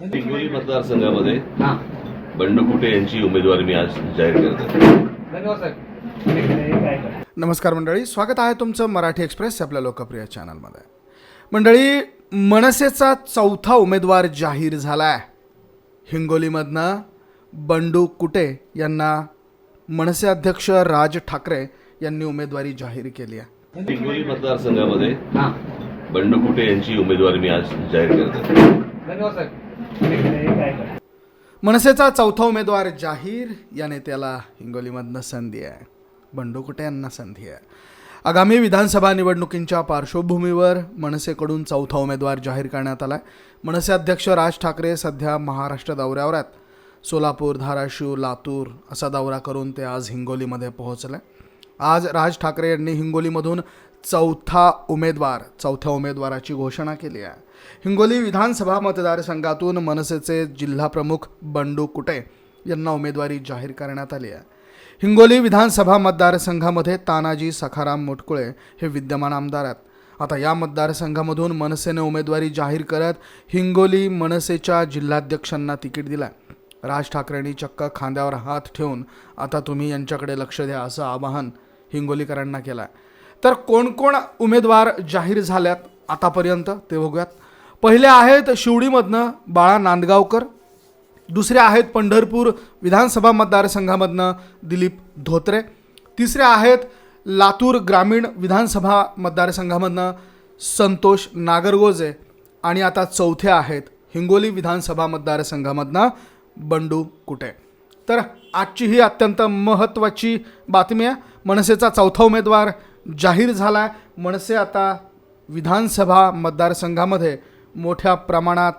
हिंगोली मतदारसंघामध्ये हा. बंडू कुटे यांची उमेदवारी मी आज जाहीर करतो. नमस्कार मंडळी स्वागत आहे तुमचं मराठी एक्सप्रेस आपल्या लोकप्रिय चॅनलमध्ये. मंडळी मनसेचा चौथा उमेदवार जाहीर झाला आहे हिंगोलीमधनं बंडू कुटे यांना मनसे अध्यक्ष राज ठाकरे यांनी उमेदवारी जाहीर केली आहे. हिंगोली मतदारसंघामध्ये हा. बंडू कुटे यांची उमेदवारी मी आज जाहीर करतो. धन्यवाद साहेब. मनसेचा चौथा उमेदवार जाहीर या नेत्याला हिंगोलीमधनं संधी आहे. बंडोकुटे यांना संधी आहे. आगामी विधानसभा निवडणुकींच्या पार्श्वभूमीवर मनसेकडून चौथा उमेदवार जाहीर करण्यात आला आहे मनसे अध्यक्ष राज ठाकरे सध्या महाराष्ट्र दौऱ्यावर आहेत. सोलापूर धाराशिव लातूर असा दौरा करून ते आज हिंगोलीमध्ये पोहोचले. आज राज ठाकरे यांनी हिंगोलीमधून चौथा उमेदवार चौथ्या उमेदवाराची घोषणा केली आहे. हिंगोली विधानसभा मतदारसंघातून मनसेचे जिल्हाप्रमुख बंडू कुटे यांना उमेदवारी जाहीर करण्यात आली आहे. हिंगोली विधानसभा मतदारसंघामध्ये तानाजी सखाराम मोटकुळे हे विद्यमान आमदार आहेत. आता या मतदारसंघामधून मनसेने उमेदवारी जाहीर करत हिंगोली मनसेच्या जिल्हाध्यक्षांना तिकीट दिलं राज ठाकरेंनी चक्क खांद्यावर हात ठेवून आता तुम्ही यांच्याकडे लक्ष द्या असं आवाहन हिंगोलीकरांना केलं आहे तर कोण कोण उमेदवार जाहीर झाल्यात आतापर्यंत ते बघूयात. पहिले आहेत शिवडीमधनं बाळा नांदगावकर दुसरे आहेत पंढरपूर विधानसभा मतदारसंघामधनं दिलीप धोत्रे तिसरे आहेत लातूर ग्रामीण विधानसभा मतदारसंघामधनं संतोष नागरगोजे आणि आता चौथे आहेत हिंगोली विधानसभा मतदारसंघामधनं बंडू कुटे. तर आजची ही अत्यंत महत्त्वाची बातमी आहे. मनसेचा चौथा उमेदवार जाहीर झाला आहे. मनसे आता विधानसभा मतदारसंघामध्ये मोठ्या प्रमाणात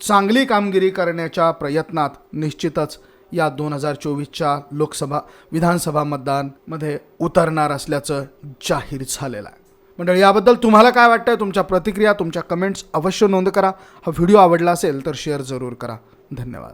चांगली कामगिरी करण्याच्या प्रयत्नात निश्चितच या दोन हजार चोवीसच्या लोकसभा विधानसभा मतदानमध्ये उतरणार असल्याचं जाहीर झालेलं आहे. मंडळी याबद्दल तुम्हाला काय वाटतं तुमच्या प्रतिक्रिया तुमच्या कमेंट्स अवश्य नोंद करा. हा व्हिडिओ आवडला असेल तर शेअर जरूर करा. धन्यवाद.